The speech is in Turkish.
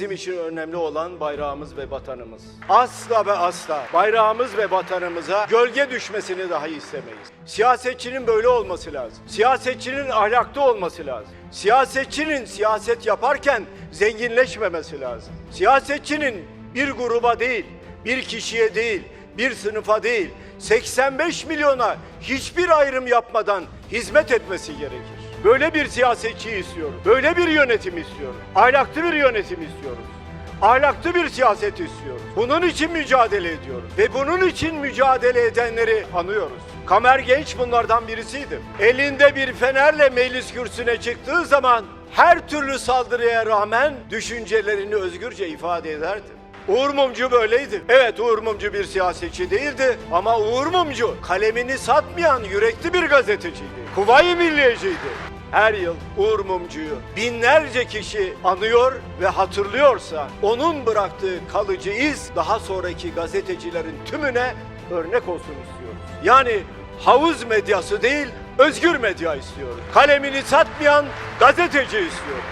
için önemli olan bayrağımız ve vatanımız. Asla ve asla bayrağımız ve vatanımıza gölge düşmesini dahi istemeyiz. Siyasetçinin böyle olması lazım. Siyasetçinin ahlaklı olması lazım. Siyasetçinin siyaset yaparken zenginleşmemesi lazım. Siyasetçinin bir gruba değil, bir kişiye değil, bir sınıfa değil, 85 milyona hiçbir ayrım yapmadan hizmet etmesi gerekir. Böyle bir siyasetçi istiyorum. Böyle bir yönetim istiyorum. Ahlaklı bir yönetim istiyoruz. Ahlaklı bir siyaset istiyoruz. Bunun için mücadele ediyoruz. Ve bunun için mücadele edenleri anıyoruz. Kamer Genç bunlardan birisiydi. Elinde bir fenerle meclis kürsüne çıktığı zaman her türlü saldırıya rağmen düşüncelerini özgürce ifade ederdi. Uğur Mumcu böyleydi. Evet Uğur Mumcu bir siyasetçi değildi ama Uğur Mumcu kalemini satmayan yürekli bir gazeteciydi. Kuvayi Milliyeciydi. Her yıl Uğur Mumcu'yu binlerce kişi anıyor ve hatırlıyorsa onun bıraktığı kalıcı iz daha sonraki gazetecilerin tümüne örnek olsun istiyoruz. Yani havuz medyası değil özgür medya istiyoruz. Kalemini satmayan gazeteci istiyoruz.